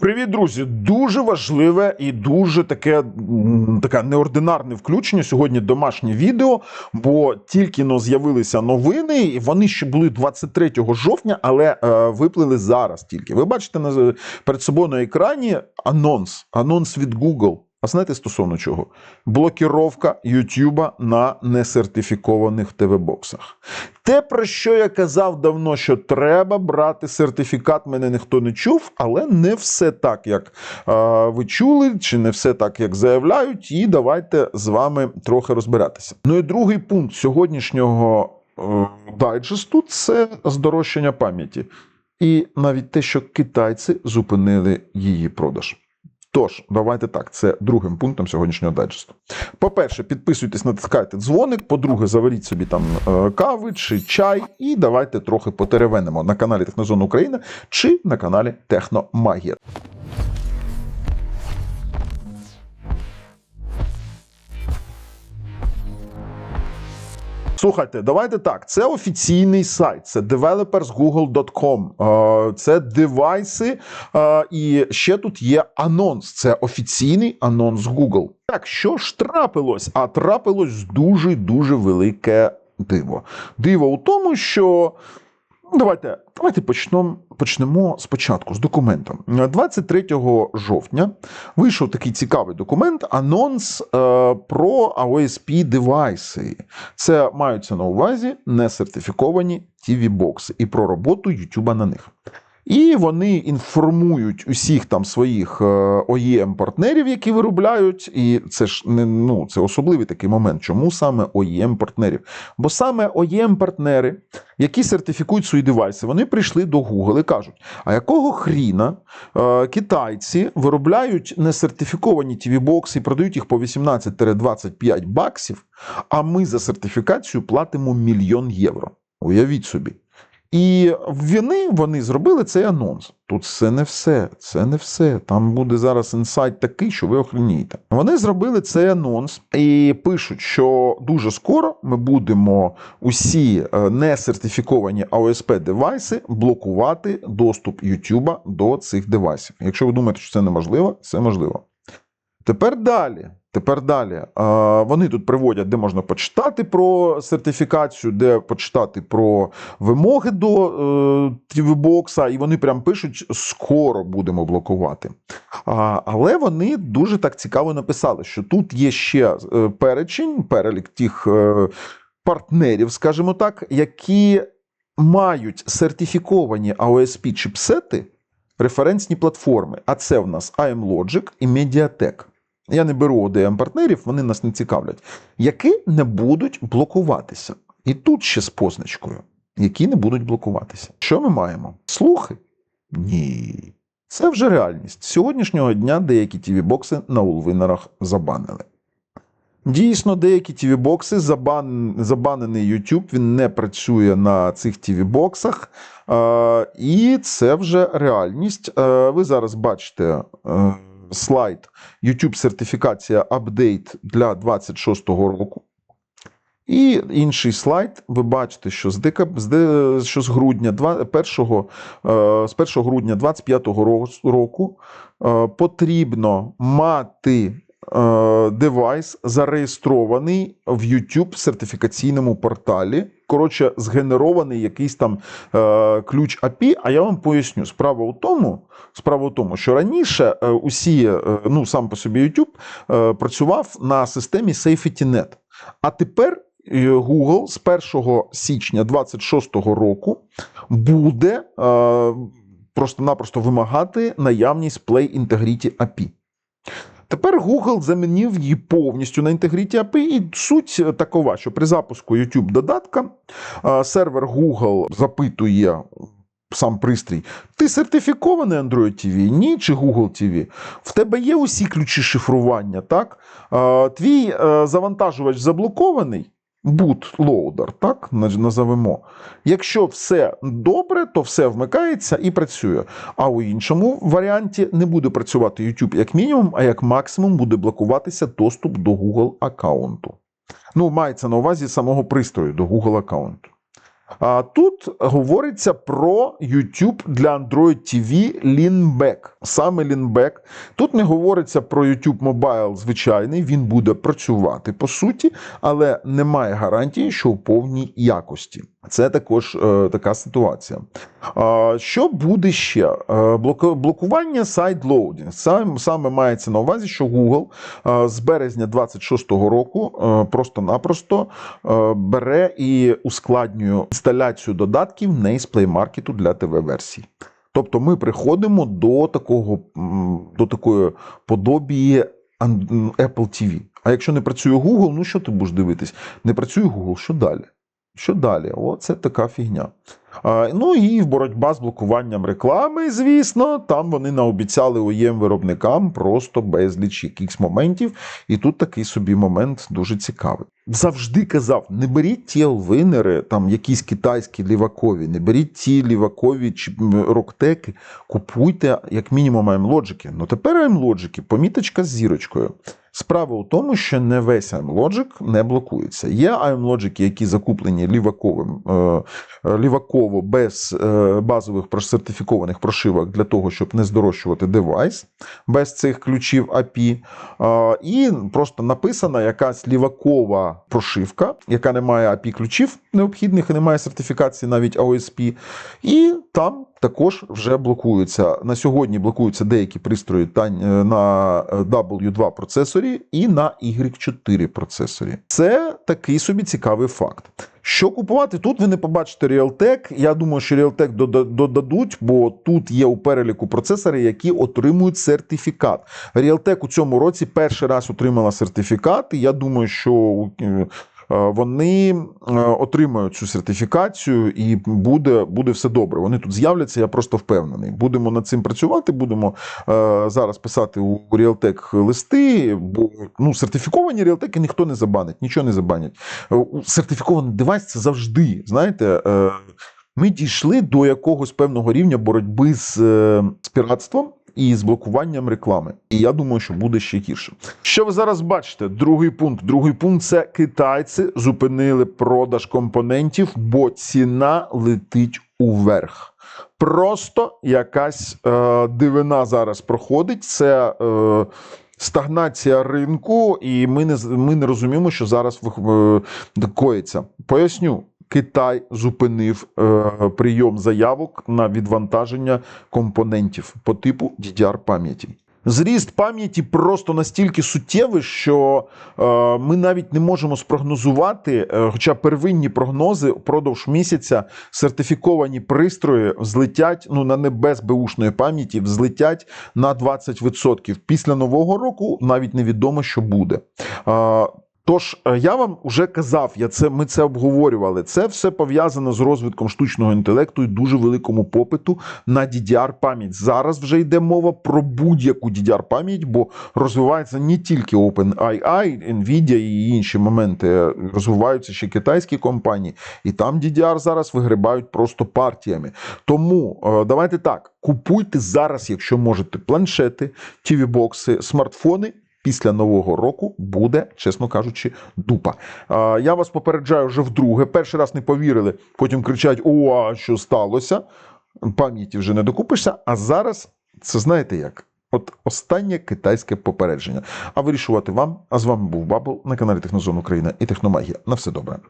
Привіт, друзі! Дуже важливе і дуже таке таке неординарне включення. Сьогодні домашнє відео, бо тільки но з'явилися новини, і вони ще були 23 жовтня, але е, виплили зараз тільки. Ви бачите на, перед собою на екрані анонс. Анонс від Google. А знаєте стосовно чого? Блокіровка Ютуба на несертифікованих ТВ-боксах. Те, про що я казав давно, що треба брати сертифікат, мене ніхто не чув, але не все так, як е, ви чули, чи не все так, як заявляють. І давайте з вами трохи розбиратися. Ну і другий пункт сьогоднішнього е, дайджесту це здорожчання пам'яті. І навіть те, що китайці зупинили її продаж. Тож, давайте так, це другим пунктом сьогоднішнього дайджесту. По-перше, підписуйтесь, натискайте дзвоник. По-друге, заваріть собі там е, кави чи чай, і давайте трохи потеревенимо на каналі Технозона Україна чи на каналі Техномагія. Слухайте, давайте так. Це офіційний сайт, це developersgoogle.com. Е, Це девайси. е, І ще тут є анонс. Це офіційний анонс Google. Так, що ж трапилось? А трапилось дуже дуже велике диво. Диво у тому, що. Ну, Давайте, давайте почнемо, почнемо спочатку з документом. 23 жовтня вийшов такий цікавий документ, анонс е, про AOSP девайси. Це маються на увазі несертифіковані TV-бокси і про роботу YouTube на них. І вони інформують усіх там своїх е, OEM-партнерів, які виробляють. І це ж не ну це особливий такий момент. Чому саме OEM-партнерів? Бо саме OEM-партнери, які сертифікують свої девайси, вони прийшли до Google і кажуть: а якого хріна е, китайці виробляють несертифіковані TV-бокси і продають їх по 18-25 баксів, а ми за сертифікацію платимо мільйон євро. Уявіть собі. І вони, вони зробили цей анонс. Тут це не все, це не все. Там буде зараз інсайт такий, що ви охренієте. Вони зробили цей анонс і пишуть, що дуже скоро ми будемо усі е, несертифіковані AOSP девайси блокувати доступ YouTube до цих девайсів. Якщо ви думаєте, що це неможливо, це можливо. Тепер далі. Тепер далі. Вони тут приводять, де можна почитати про сертифікацію, де почитати про вимоги до е, TV-бокса, і вони прям пишуть: скоро будемо блокувати. Але вони дуже так цікаво написали, що тут є ще е, перечень, перелік тих е, партнерів, скажімо так, які мають сертифіковані AOSP чіпсети, референсні платформи. А це в нас IMLogic і Mediatek. Я не беру ODM партнерів, вони нас не цікавлять, які не будуть блокуватися. І тут ще з позначкою, які не будуть блокуватися. Що ми маємо? Слухи? Ні. Це вже реальність. З сьогоднішнього дня деякі TV-бокси на улвинерах забанили. Дійсно, деякі TV-бокси забан... забанений YouTube, він не працює на цих TV-боксах. Е, і це вже реальність. Е, ви зараз бачите. Е, слайд YouTube сертифікація апдейт для 26-го року. І інший слайд, ви бачите, що з де... що з грудня 2... 1... з 1 грудня 25-го року е, потрібно мати е, девайс зареєстрований в YouTube сертифікаційному порталі. Коротше, згенерований якийсь там е, ключ API, А я вам поясню. Справа у тому, справа у тому, що раніше е, усі, е, ну сам по собі YouTube е, працював на системі SafetyNet. А тепер е, Google з 1 січня 2026 року буде е, просто-напросто вимагати наявність Play Integrity API. Тепер Google замінив її повністю на Integrity API, і суть такова, що при запуску YouTube додатка сервер Google запитує сам пристрій: ти сертифікований Android TV? Ні, чи Google TV? В тебе є усі ключі шифрування, так? Твій е, завантажувач заблокований. Bootloader, так назовемо. Якщо все добре, то все вмикається і працює. А у іншому варіанті не буде працювати YouTube як мінімум, а як максимум буде блокуватися доступ до Google аккаунту. Ну, мається на увазі самого пристрою до Google аккаунту. А тут говориться про YouTube для Android TV Leanback. Саме Leanback. Тут не говориться про YouTube Mobile звичайний, він буде працювати по суті, але немає гарантії, що у повній якості. Це також е, така ситуація. А, що буде ще? Е, блоку- блокування сайт-лоудінг. Сам, саме мається на увазі, що Google е, з березня 26-го року е, просто-напросто е, бере і ускладнює інсталяцію додатків не із Play Market для ТВ-версій. Тобто ми приходимо до такого до такої подобії Apple TV. А якщо не працює Google, ну що ти будеш дивитись? Не працює Google, що далі? Що далі? О, це така фігня. Ну і боротьба з блокуванням реклами, звісно, там вони наобіцяли оєм виробникам просто безліч якихось моментів. І тут такий собі момент дуже цікавий. Завжди казав: не беріть ті лвинери, там якісь китайські лівакові, не беріть ті лівакові чи роктеки, купуйте як мінімум аймлоджики. Ну тепер аймлоджики, поміточка з зірочкою. Справа у тому, що не весь iMlogic не блокується. Є iMlogic, які закуплені ліваковим, е, ліваково без е, базових сертифікованих прошивок для того, щоб не здорожчувати девайс без цих ключів API. Е, і просто написана якась лівакова прошивка, яка не має API ключів необхідних і не має сертифікації навіть AOSP. І там також вже блокуються. На сьогодні блокуються деякі пристрої е, на W2 процесорі і на Y4 процесорі. Це такий собі цікавий факт. Що купувати? Тут ви не побачите Realtek. Я думаю, що Realtek додадуть, бо тут є у переліку процесори, які отримують сертифікат. Realtek у цьому році перший раз отримала сертифікат, і я думаю, що е, вони е, отримають цю сертифікацію і буде, буде все добре. Вони тут з'являться, я просто впевнений. Будемо над цим працювати, будемо е, зараз писати у Realtek листи, бо ну, сертифіковані Realtek ніхто не забанить, нічого не забанять. Е, Сертифікований девайс це завжди, знаєте. е, Ми дійшли до якогось певного рівня боротьби з, е, з піратством і з блокуванням реклами. І я думаю, що буде ще гірше. Що ви зараз бачите? Другий пункт. Другий пункт це китайці зупинили продаж компонентів, бо ціна летить уверх. Просто якась е, дивина зараз проходить. Це е, стагнація ринку, і ми не, ми не розуміємо, що зараз е, коїться. Поясню. Китай зупинив е, прийом заявок на відвантаження компонентів по типу DDR пам'яті. Зріст пам'яті просто настільки суттєвий, що е, ми навіть не можемо спрогнозувати, е, хоча первинні прогнози впродовж місяця сертифіковані пристрої злетять ну на не без беушної пам'яті, взлетять на 20%. Після нового року навіть невідомо, що буде. Е, Тож е, я вам вже казав, я це ми це обговорювали. Це все пов'язано з розвитком штучного інтелекту і дуже великому попиту на DDR пам'ять. Зараз вже йде мова про будь-яку DDR пам'ять, бо розвивається не тільки OpenAI, Nvidia і інші моменти. Розвиваються ще китайські компанії, і там DDR зараз вигрібають просто партіями. Тому е, давайте так: купуйте зараз, якщо можете, планшети, тіві-бокси, смартфони. Після нового року буде, чесно кажучи, дупа. Я вас попереджаю вже вдруге. Перший раз не повірили, потім кричать: О, а що сталося? Пам'яті вже не докупишся. А зараз це знаєте як? От останнє китайське попередження. А вирішувати вам. А з вами був Бабл на каналі Технозон Україна і Техномагія. На все добре.